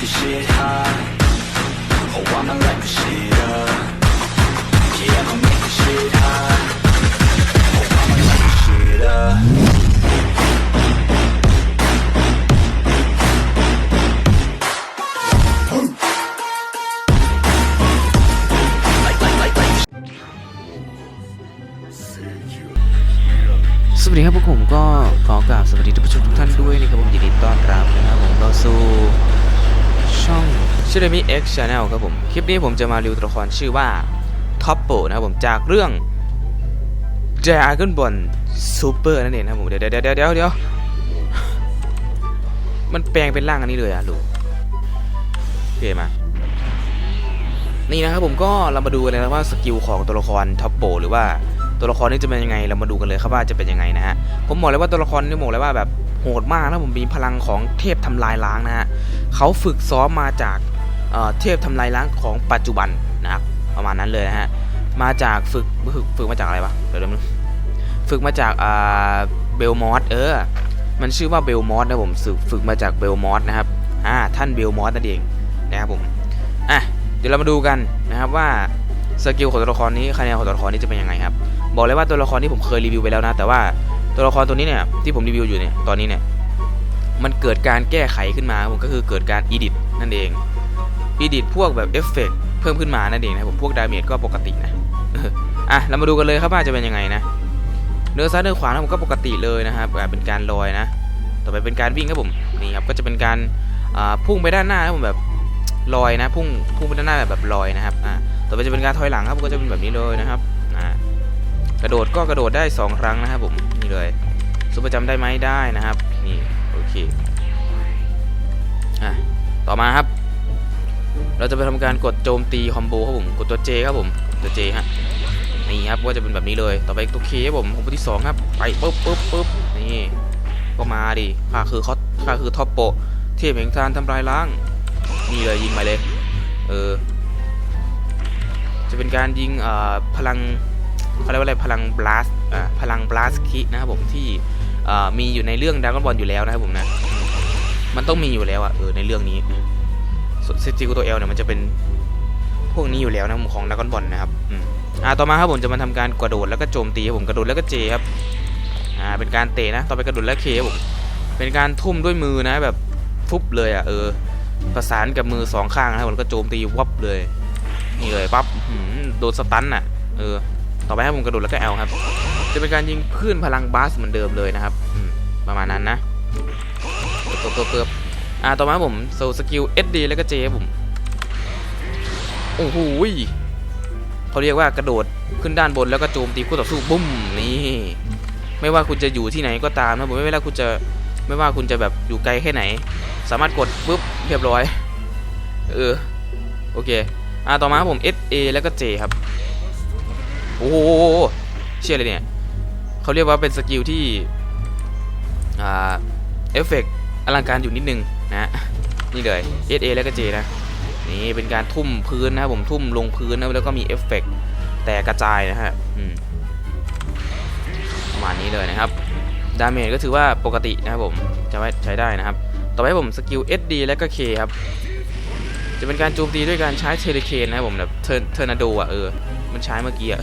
the shit hot. Oh, I'ma light the shit up. Yeah, I'ma make the shit hot. Oh, I'ma light the shit up. สวัสดีครับพวกผมก็ขอกราบสวัสดีท่านผู้ชมทุกท่านด้วยนะครับผมยินดีต้อนรับนะครับผมเข้าสู่ ช่องชิเรมิ X Channel ครับผม คลิปนี้ผมจะมารีวิวตัวละครชื่อว่าท็อปโปนะครับผมจากเรื่อง Dragon Ball Super นั่นเองนะครับผมเดี๋ยวเดี๋ยวเดี๋ยวเดี๋ยวเดี๋ยวมันแปลงเป็นร่างอันนี้เลยอะลูกโอเคมา นี่นะครับผมก็เรามาดูกันเลยนะว่าสกิลของตัวละครท็อปโปหรือว่า ตัวละครนี้จะเป็นยังไงเรามาดูกันเลยครับว่าจะเป็นยังไงนะฮะผมบอกเลยว่าตัวละครนี้บอกเลยว่าแบบโหดมากนะผมมีพลังของเทพทำลายล้างนะฮะเขาฝึกซ้อมมาจากเเทพทำลายล้างของปัจจุบันนะครับประมาณนั้นเลยนะฮะมาจากฝึกฝึกฝึกมาจากอะไรวะเดี๋ยวเดี๋ยวนึงฝึกมาจากเบลมอสเออ มันชื่อว่าเบลมอสนะผมฝึกฝึกมาจากเบลมอสนะครับอ่าท่านเบลมอสนั่นเองนะครับผมอะเดี๋ยวเรามาดูกันนะครับว่าสกิลของตัวละครนี้คะแนนของตัวละครนี้จะเป็นยังไงครับ บอกเลยว่าตัวละครที่ผมเคยรีวิวไปแล้วนะ แต่ว่าตัวละครตัวนี้เนี่ยที่ผมรีวิวอยู่เนี่ยตอนนี้เนี่ยมันเกิดการแก้ไขขึ้นมาผมก็คือเกิดการอีดิทนั่นเองอีดิทพวกแบบเอฟเฟกเพิ่มขึ้นมานั่นเองนะผมพวกดาเมจก็ปกตินะอะเรามาดูกันเลยครับว่าจะเป็นยังไงนะเนื้อซ้ายเนื้อขวาผมก็ปกติเลยนะครับเป็นการลอยนะ ต่อไปเป็นการวิ่งครับผมนี่ครับก็จะเป็นการพุ่งไปด้านหน้าครับผมแบบลอยนะพุ่งพุ่งไปด้านหน้าแบบลอยนะครับอ่าต่อไปจะเป็นการถอยหลังครับก็จะเป็นแบบนี้เลยนะครับอ่า กระโดดก็กระโดดได้ 2 ครั้งนะครับผมนี่เลยซุปเปอร์จำได้ไหมได้นะครับนี่โอเคอะต่อมาครับ เราจะไปทำการกดโจมตีคอมโบครับผมกดตัว J ครับผมตัว J ฮะนี่ครับก็จะเป็นแบบนี้เลยต่อไปตัว K ครับผมคอมโบที่สองครับไปปุ๊บปุ๊บปุ๊บนี่ก็มาดิข้าคือเขาข้าคือท็อปโปเทพแห่งการทำลายล้างนี่เลยยิงไปเลยเออจะเป็นการยิงเอ่อพลัง เขาเรียกว่าอะไรพลังบลัสอ่าพลังบลัสคินะครับผมที่เอ่อมีอยู่ในเรื่องด a ก o n บอลอยู่แล้วนะครับผมนะ มันต้องมีอยู่แล้วอะเออในเรื่องนี้ส่วนซิกุโตเอลเนี่ยมันจะเป็นพวกนี้อยู่แล้วนะผมของด a ก o n บอลนะครับอืมอ่าต่อมาครับผมจะมาทำการกระโดดแล้วก็โจมตีครับผมกระโดดแล้วก็เจครับอ่าเป็นการเตะนะต่อไปกระโดดแล้วเคครับผมเป็นการทุ่มด้วยมือนะแบบฟุบเลยอะเออประสานกับมือสองข้างนะครับผมก็โจมตีวับเลยนี่เลยปั๊บโดนสตันน่ะเออ ต่อไปให้ผมกระโดดแล้วก็แอลครับ จะเป็นการยิงคลื่นพลังบาสเหมือนเดิมเลยนะครับประมาณนั้นนะเกือบเกือบอ่าต่อมาผมโซสกิล SD แล้วก็ J ครับผมโอ้โหเขาเรียกว่ากระโดดขึ้นด้านบนแล้วก็โจมตีคู่ต่อสู้บุ้มนี่ไม่ว่าคุณจะอยู่ที่ไหนก็ตามนะผมไม่ว่าคุณจะไม่ว่าคุณจะแบบอยู่ไกลแค่ไหน สามารถกดปุ๊บเรียบร้อย เออ โอเค อ่าต่อมาผม S A แล้วก็ J ครับ โอ้โหเชื่อเลยเนี่ยเขาเรียกว่าเป็นสกิลที่อ่าเอฟเฟกต์อลังการอยู่นิดนึงนะนี่เลย S A แล้วก็ J นะนี่เป็นการทุ่มพื้นนะครับผมทุ่มลงพื้นนะแล้วก็มีเอฟเฟกต์แต่กระจายนะฮะประมาณนี้เลยนะครับดาเมจก็ถือว่าปกตินะครับผมจะไว้ใช้ได้นะครับ ต่อไปผมสกิล SD และก็ K ครับจะเป็นการโจมตีด้วยการใช้เทเลเคนนะครับผมแบบเทอร์เทอร์นาโดอะเออ มันใช้เมื่อกี้อะ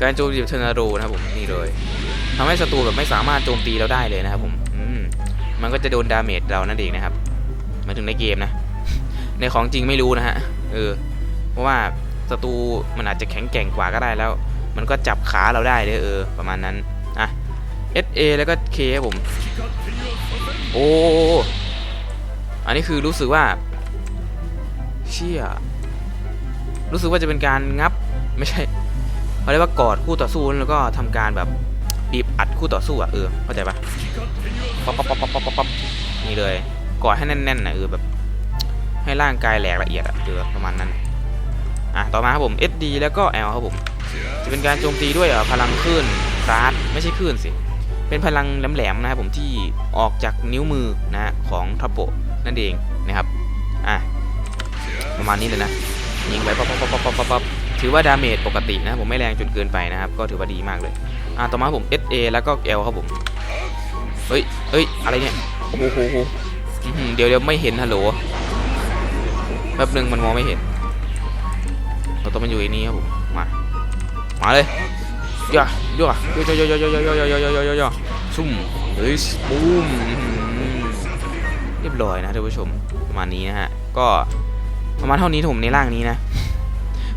การโจมตีแบเทอร์นาโดนะครับผมนี่เลยทำให้ศัตรูแบบไม่สามารถโจมตีเราได้เลยนะครับผมอืมมันก็จะโดนดาเมจเรานั่นเองนะครับมาถึงในเกมนะ ในของจริงไม่รู้นะฮะเออเพราะว่าศัตรูมันอาจจะแข็งแกร่งกว่าก็ได้แล้ว มันก็จับขาเราได้เลยเออ ประมาณนั้นอะ SA แล้วก็ K ครับผม โอ้อันนี้คือรู้สึกว่า เชี่ยรู้สึกว่าจะเป็นการงับ ไม่ใช่เขาเรียกว่ากอดคู่ต่อสู้แล้วก็ทำการแบบบีบอัดคู่ต่อสู้อะเออเข้าใจปะป๊อปป๊อปป๊อปป๊อปป๊อปนี่เลยกอดให้แน่นๆนะเออแบบ ให้ร่างกายแหลกละเอียดอะเออประมาณนั้นอะต่อมาครับผม SD แล้วก็ L ครับผมจะเป็นการโจมตีด้วยเอ่อพลังคลื่นคราสไม่ใช่คลื่นสิ เป็นพลังแหลมๆนะครับผมที่ออกจากนิ้วมือนะของทัปโปนั่นเองนะครับอะประมาณนี้เลยนะยิงไปปั๊บปั๊บปั๊บปั๊บปั๊บปั๊บ ถือว่าดาเมจปกตินะผมไม่แรงจนเกินไปนะครับ ก็ถือว่าดีมากเลย อะต่อมาผม SA แล้วก็ L ครับผม เฮ้ยเฮ้ย อะไรเนี่ย โอ้โหเดี๋ยวเดี๋ยวไม่เห็นฮัลโหล แป๊บหนึ่งมันมองไม่เห็นเราต้องมาอยู่ในนี้ครับผม มา มาเลยย่าย่าย่าย่าย่าย่าย่าย่าย่าย่าย่าย่าย่าย่าซุ่มเฮ้ยบูมเรียบร้อยนะท่านผู้ชมประมาณนี้นะฮะ ก็ประมาณเท่านี้ผมในร่างนี้นะ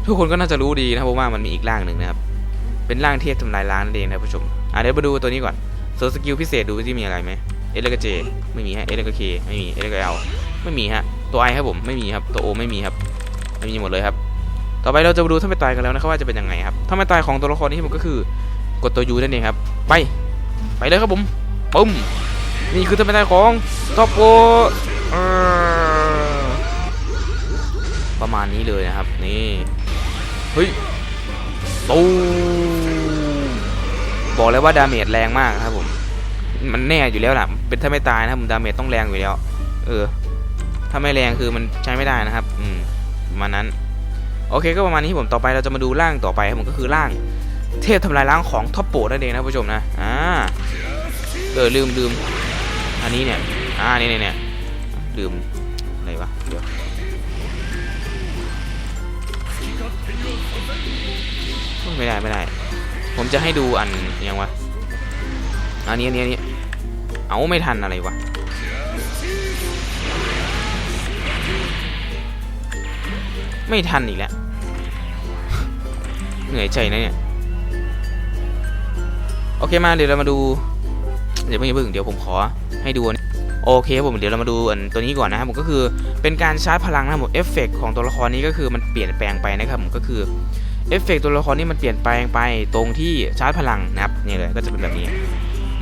ทุกคนก็น่าจะรู้ดีนะเพราะว่ามันมีอีกร่างหนึ่งนะครับเป็นร่างเทพทำลายล้างนั่นเองนะผู้ชมอะเดี๋ยวมาดูตัวนี้ก่อนโซสกิลพิเศษดูที่มีอะไรไหมเอสแล้วก็เจไม่มีฮะเอสแล้วก็เคไม่มีเอสแล้วก็เอลไม่มีฮะตัวไอครับผมไม่มีครับตัวโอไม่มีครับไม่มีหมดเลยครับ ต่อไปเราจะมาดูถ้าไม่ตายกันแล้วนะครับว่าจะเป็นยังไงครับถ้าไม่ตายของตัวละครนี้มันก็คือกดตัวยูนั่นเองครับ ไปไปเลยครับผมปุ้มนี่คือถ้าไม่ตายของท็อปโอประมาณนี้เลยนะครับนี่ เฮ้ยตูมบอกเลยว่าดาเมจแรงมากครับผม มันแน่อยู่แล้วล่ะ เป็นถ้าไม่ตายนะครับผมดาเมจต้องแรงอยู่แล้ว เออ ถ้าไม่แรงคือมันใช้ไม่ได้นะครับ อืมประมาณนั้น โอเคก็ประมาณนี้ผมต่อไปเราจะมาดูร่างต่อไปครับผมก็คือร่าง เทพทำลายล้างของท็อปโปนั่นเองนะผู้ชมนะ อ่า เออลืมลืม อันนี้เนี่ย อ่าเนี่ยเนี่ยเนี่ยลืมอะไรวะ เดี๋ยว ไม่ได้ไม่ได้ ผมจะให้ดูอันยังวะอันนี้อันนี้อันนี้เอาไม่ทันอะไรวะไม่ทันอีกแล้ว เหนื่อยใจนะเนี่ย โอเคมาเดี๋ยวเรามาดู เดี๋ยวเพิ่งอย่าเพิ่งเดี๋ยวผมขอให้ดูนนี้โอเคผมเดี๋ยวเรามาดูอันตัวนี้ก่อนนะครับผมก็คือเป็นการชาร์จพลังนะครับผมเอฟเฟกของตัวละครนี้ก็คือมันเปลี่ยนแปลงไปนะครับผมก็คือ เอฟเฟกตัวละครนี้มันเปลี่ยนแปลงไปตรงที่ชาร์จพลังนะครับนี่เลยก็จะเป็นแบบนี้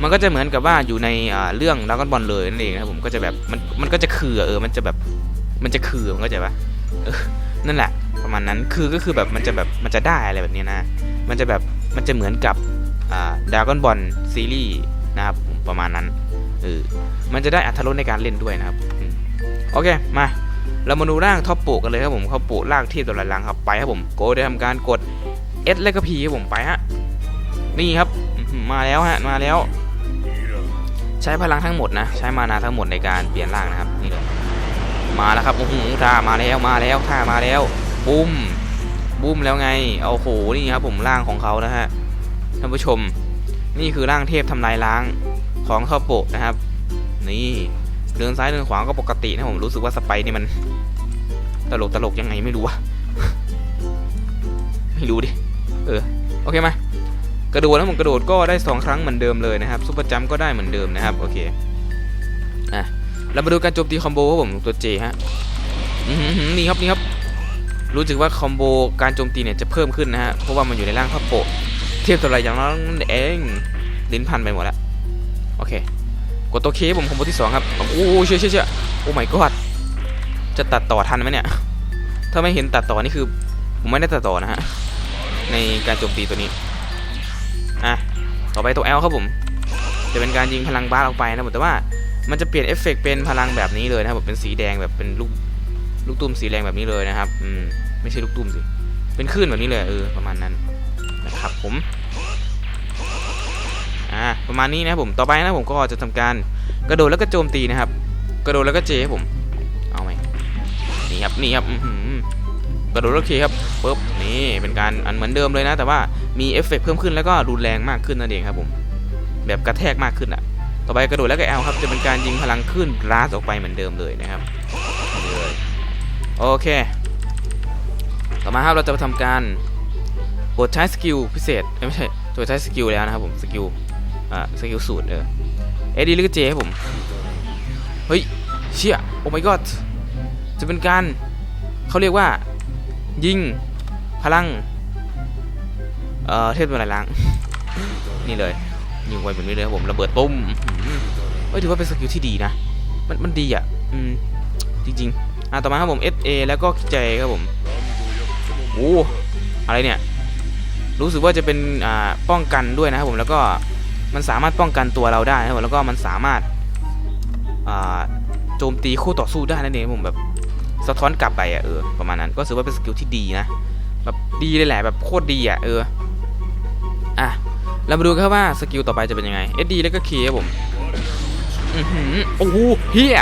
มันก็จะเหมือนกับว่าอยู่ในเรื่องดราก้อนบอลเลยนั่นเองนะผมก็จะแบบมันมันก็จะคือเออมันจะแบบมันจะคือมันก็จะปะนั่นแหละ ประมาณนั้นคือก็คือแบบมันจะแบบมันจะได้อะไรแบบนี้นะ มันจะแบบมันจะเหมือนกับอ่าดราก้อนบอลซีรีส์นะครับผมประมาณนั้นเออมันจะได้อัตรสในการเล่นด้วยนะครับโอเคมา เรามาดูร่างท็อปโปกันเลยครับผมเขาโปะร่างเทียบตัวหลังครับไปครับผมโกได้ทำการกด S และก็ P ครับผมไปฮะนี่ครับมาแล้วฮะมาแล้ว ใช้พลังทั้งหมดนะใช้มานาทั้งหมดในการเปลี่ยนร่างนะครับนี่เลยมาแล้วครับโอ้โหท่ามาแล้วมาแล้วท่ามาแล้วบุ้มบุ้มแล้วไงเอาโหนี่ครับผมร่างของเขานะฮะท่านผู้ชม นี่คือร่างเทพทำลายล้างของข้าวโปะนะครับ นี่ เดินซ้ายเดินขวาก็ปกตินะผมรู้สึกว่าสไปนี่มัน ตลกตลกยังไงไม่รู้วะไม่รู้ดิเออโอเคมากระโดดนะผมกระโดดก็ได้สองครั้งเหมือนเดิมเลยนะครับซุปเปอร์จัมก็ได้เหมือนเดิมนะครับโอเคอะเรามาดูการโจมตีคอมโบครับผมตัวเจฮะนี่ครับนี่ครับรู้สึกว่าคอมโบการโจมตีเนี่ยจะเพิ่มขึ้นนะฮะเพราะว่ามันอยู่ในร่างข้าวโปะเทียบตัวอะไรอย่างนั้นเองลิ้นพันไปหมดแล้วโอเค กดตัวเคผมคอมโบที่สองครับโอ้โหเชื่อเชื่อเชื่อโอ้ my god จะตัดต่อทันไหมเนี่ย ถ้าไม่เห็นตัดต่อนี่คือ ผมไม่ได้ตัดต่อนะฮะ ในการโจมตีตัวนี้ อะ ต่อไปตัว L ครับผม จะเป็นการยิงพลังบาสออกไปนะผมแต่ว่า มันจะเปลี่ยนเอฟเฟกต์เป็นพลังแบบนี้เลยนะครับผมเป็นสีแดงแบบเป็นลูกลูกตุ้มสีแดงแบบนี้เลยนะครับ อืม ไม่ใช่ลูกตุ้มสิ เป็นคลื่นแบบนี้เลยเออประมาณนั้นนะครับผม อ่าประมาณนี้นะครับผมต่อไปนะผมก็จะทำการกระโดดแล้วก็โจมตีนะครับ กระโดดแล้วก็เจครับผมเอาไหมนี่ครับนี่ครับกระโดดแล้วเคครับปุ๊บนี่เป็นการอันเหมือนเดิมเลยนะ แต่ว่ามีเอฟเฟกต์เพิ่มขึ้นแล้วก็รุนแรงมากขึ้นนั่นเองครับผมแบบกระแทกมากขึ้นอะต่อไปกระโดดแล้วก็แอลครับจะเป็นการยิงพลังขึ้นราสออกไปเหมือนเดิมเลยนะครับเลยโอเคต่อมาครับเราจะมาทำการกดใช้สกิลพิเศษไม่ใช่ตัวใช้สกิลแล้วนะครับผมสกิล อ่าสกิลสูตรเออเอ็ดดี้ลิกเจครับผม เฮ้ย เชี่ย โอ้ my god จะเป็นการเขาเรียกว่า ยิง พลัง เอ่อ เทพตัวไหล้าง นี่เลย ยิงไวแบบนี้เลยครับผม ระเบิดตุ้มเฮ้ย ถือว่าเป็นสกิลที่ดีนะ มันมันดีอะ อืม จริง ๆ อะ ต่อมาครับผม SA แล้วก็เจครับผม โอ้ อะไรเนี่ย รู้สึกว่าจะเป็น อ่า ป้องกันด้วยนะครับผม แล้วก็ มันสามารถป้องกันตัวเราได้นะครับผมแล้วก็มันสามารถโจมตีคู่ต่อสู้ได้นั่นเองผมแบบสะท้อนกลับไปอะเออประมาณนั้นก็ถือว่าเป็นสกิลที่ดีนะแบบดีเลยแหละแบบโคตรดีอะเอออะเรามาดูกันครับว่าสกิลต่อไปจะเป็นยังไง SD แล้วก็ K ครับผมอือหือโอ้โหเฮีย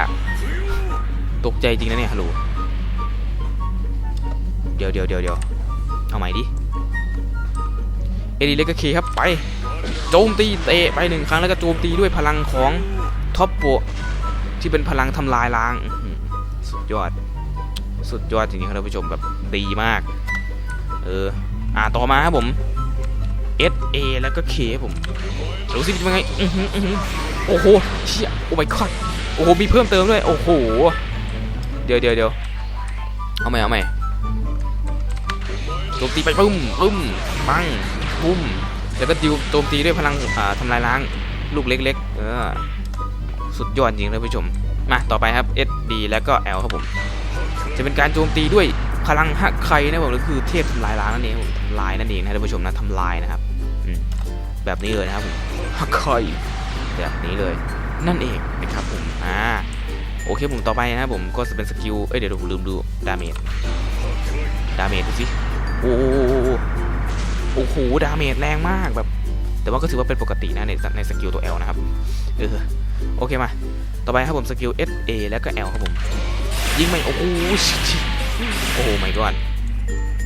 ตกใจจริงนะเนี่ยฮัลโหลเดี๋ยวเดี๋ยวเดี๋ยวเดี๋ยวเอาใหม่ดิเอดีเลกเคครับไป โจมตีเตะไปหนึ่งครั้งแล้วก็โจมตีด้วยพลังของท็อปโปที่เป็นพลังทำลายล้าง สุดยอด สุดยอดจริงๆครับท่านผู้ชมแบบดีมาก เออ อ่าต่อมาครับผม S A แล้วก็ K ครับผมดูสิเป็นไงโอ้โหเชี่ยโอ้ my god โอ้โหมีเพิ่มเติมด้วย โอ้โห เดี๋ยวเดี๋ยวเดี๋ยวเอาใหม่เอาใหม่โจมตีไปปุ้มปุ้มปังปุ้ม แล้วก็ดิวโจมตีด้วยพลังอ่าทำลายล้างลูกเล็กๆเออสุดยอดจริงเลยผู้ชม มาต่อไปครับ S D แล้วก็ L ครับผม จะเป็นการโจมตีด้วยพลังฮักไคนะผมก็คือเทพทำลายล้างนั่นเองผมทำลายนั่นเองนะท่านผู้ชมนะทำลายนะครับแบบนี้เลยนะครับผมฮักไคแบบนี้เลย นั่นเองนะครับผมอ่าโอเคผมต่อไปนะครับผมก็จะเป็นสกิลเอ้ยเดี๋ยวผมลืมดูดาเมจดาเมจดูสิโอ้ โอ้โหดาเมจแรงมากแบบ แต่ว่าก็ถือว่าเป็นปกตินะในในสกิลตัว L นะครับเออโอเคมา ต่อไปครับผมสกิล S A แล้วก็ L ครับผม ยิงไม่โอ้โหโอ้โหไม่ก่อน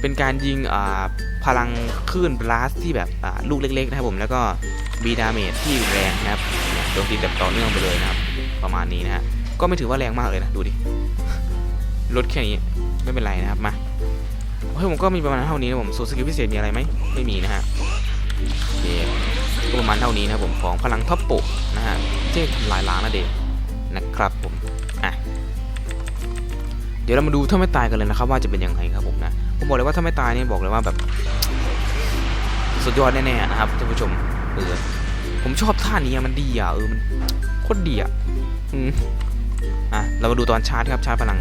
เป็นการยิงอ่าพลังคลื่นบลัสที่แบบอ่าลูกเล็กๆนะครับผมแล้วก็บีดาเมจที่แรงนะครับโจมตีแบบต่อเนื่องไปเลยนะครับ ประมาณนี้นะฮะก็ไม่ถือว่าแรงมากเลยนะ ดูดิลดแค่นี้ไม่เป็นไรนะครับมา เฮ้ยผมก็มีประมาณเท่านี้นะผมส่วนสกิลพิเศษมีอะไรไหมไม่มีนะฮะโอเคก็ประมาณเท่านี้นะผมของพลังท็อปปะนะฮะที่ทำลายล้างนั่นเองนะครับผมอะเดี๋ยวเรามาดูถ้าไม่ตายกันเลยนะครับ ว่าจะเป็นยังไงครับผมนะผมบอกเลยว่าถ้าไม่ตายนี่บอกเลยว่าแบบ สุดยอดแน่ๆนะครับท่านผู้ชมเออผมชอบท่านี้อะมันดีอะเออมันโคตรดีอะอืมอะเรามาดูตอนชาร์จครับชาร์จพลัง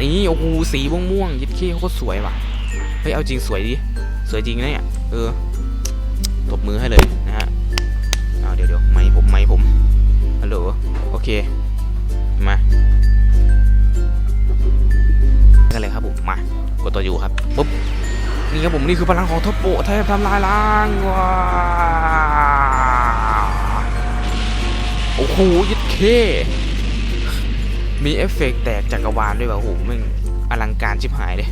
นี่โอ้โหสีม่วงๆยิดขี้โคตรสวยว่ะ เฮ้ยเอาจริงสวยดิสวยจริงนะเนี่ยเออตบมือให้เลยนะฮะเอาเดี๋ยวเดี๋ยวไม่ผมไม่ผมฮัลโหลโอเคมากันเลยครับผมมากดตัวยูครับปุ๊บนี่ครับผมนี่คือพลังของท็อปโปะเทพทำลายล้างว้าโอ้โหยัดเคมีเอฟเฟกต์แตกจักรวาลด้วยว่ะโอ้โหมึงอลังการชิบหายเลย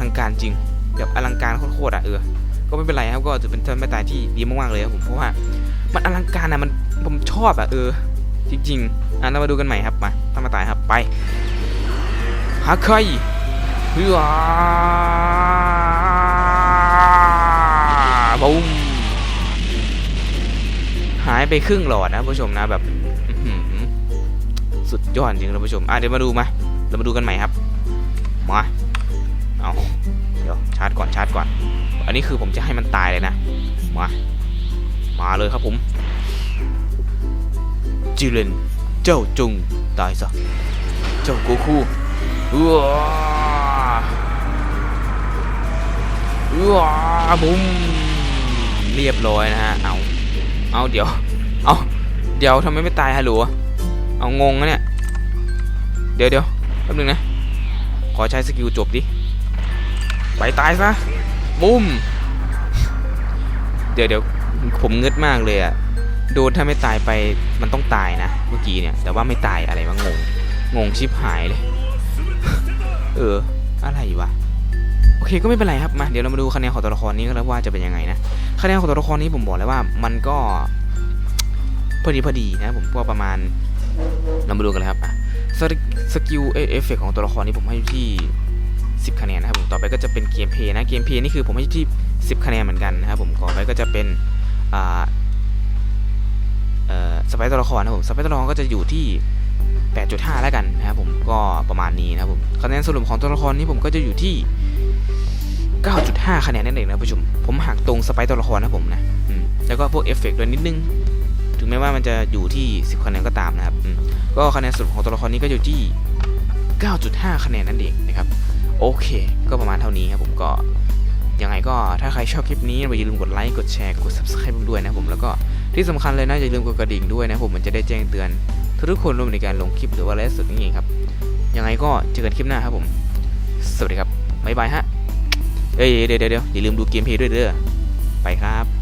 ลังการจริงแบบอลังการโคตรๆอะเออ ก็ไม่เป็นไรครับก็จะเป็นท่านไม่ตายที่ดีมากๆเลยครับผมเพราะว่ามันอลังการอะมันผมชอบอะเออ จริงๆอะเรามาดูกันใหม่ครับมาท่านมาตายครับไปหาใคเฮือบุ้มหายไปครึ่งหลอดนะผู้ชมนะแบบสุดยอดจริงนะผู้ชมอะเดี๋ยวมาดูมาเรามาดูกันใหม่ครับ ชาร์จก่อนชาร์จก่อน อันนี้คือผมจะให้มันตายเลยนะ มา มาเลยครับผมจิเลนเจ้าจงตายซะ เจ้าโกคูว้าว้าบุ้มเรียบร้อยนะฮะ เอา เอาเดี๋ยว เอาเดี๋ยวทำไมไม่ตายฮัลโหลเอางงนะเนี่ย เดี๋ยวเดี๋ยวแป๊บนึงนะ ขอใช้สกิลจบดิ ไปตายซะบุ้ม เดี๋ยวเดี๋ยวผมเงึดมากเลยอะโดนถ้าไม่ตายไปมันต้องตายนะ เมื่อกี้เนี่ย แต่ว่าไม่ตายอะไรวะงง งงชิบหายเลย เออ อะไรวะโอเคก็ไม่เป็นไรครับมาเดี๋ยวเรามาดูคะแนนของตัวละครนี้กันแล้วว่าจะเป็นยังไงนะคะแนนของตัวละครนี้ผมบอกเลยว่ามันก็พอดีพอดีนะผมก็ประมาณเรามาดูกันเลยครับอะสกิลเอฟเฟกของตัวละครนี้ผมให้ที่ 10 คะแนนนะครับผมต่อไปก็จะเป็นเกมเพย์นะเกมเพย์นี่คือผมให้ที่ 10 คะแนนเหมือนกันนะครับผมต่อไปก็จะเป็นอ่าเอ่อสไปร์ตัวละครนะครับผมสไปร์ตัวละครก็จะอยู่ที่ 8.5 แล้วกันนะครับผมก็ประมาณนี้นะครับผมคะแนนสรุปของตัวละครนี้ผมก็จะอยู่ที่ 9.5 คะแนนนั่นเองนะผู้ชมผมหักตรงสไปร์ตัวละครนะผมนะแล้วก็พวกเอฟเฟกต์ด้วยนิดนึงถึงแม้ว่ามันจะอยู่ที่ 10 คะแนนก็ตามนะครับก็คะแนนสรุปของตัวละครนี้ก็อยู่ที่ 9.5 คะแนนนั่นเองนะครับ โอเค ก็ประมาณเท่านี้ครับผมก็ยังไงก็ถ้าใครชอบคลิปนี้อย่าลืมกดไลค์กดแชร์กด subscribe ผมด้วยนะผมแล้วก็ที่สำคัญเลยนะอย่าลืมกดกระดิ่งด้วยนะผมมันจะได้แจ้งเตือนทุกคนรวมในการลงคลิปหรือว่าไลฟ์สดนี่เองครับยังไงก็เจอกันคลิปหน้าครับผม สวัสดีครับบ๊ายบายฮะเอ้ยเดี๋ยวเดี๋ยวเดี๋ยวอย่าลืมดูเกมเพลย์ด้วยเด้อไปครับ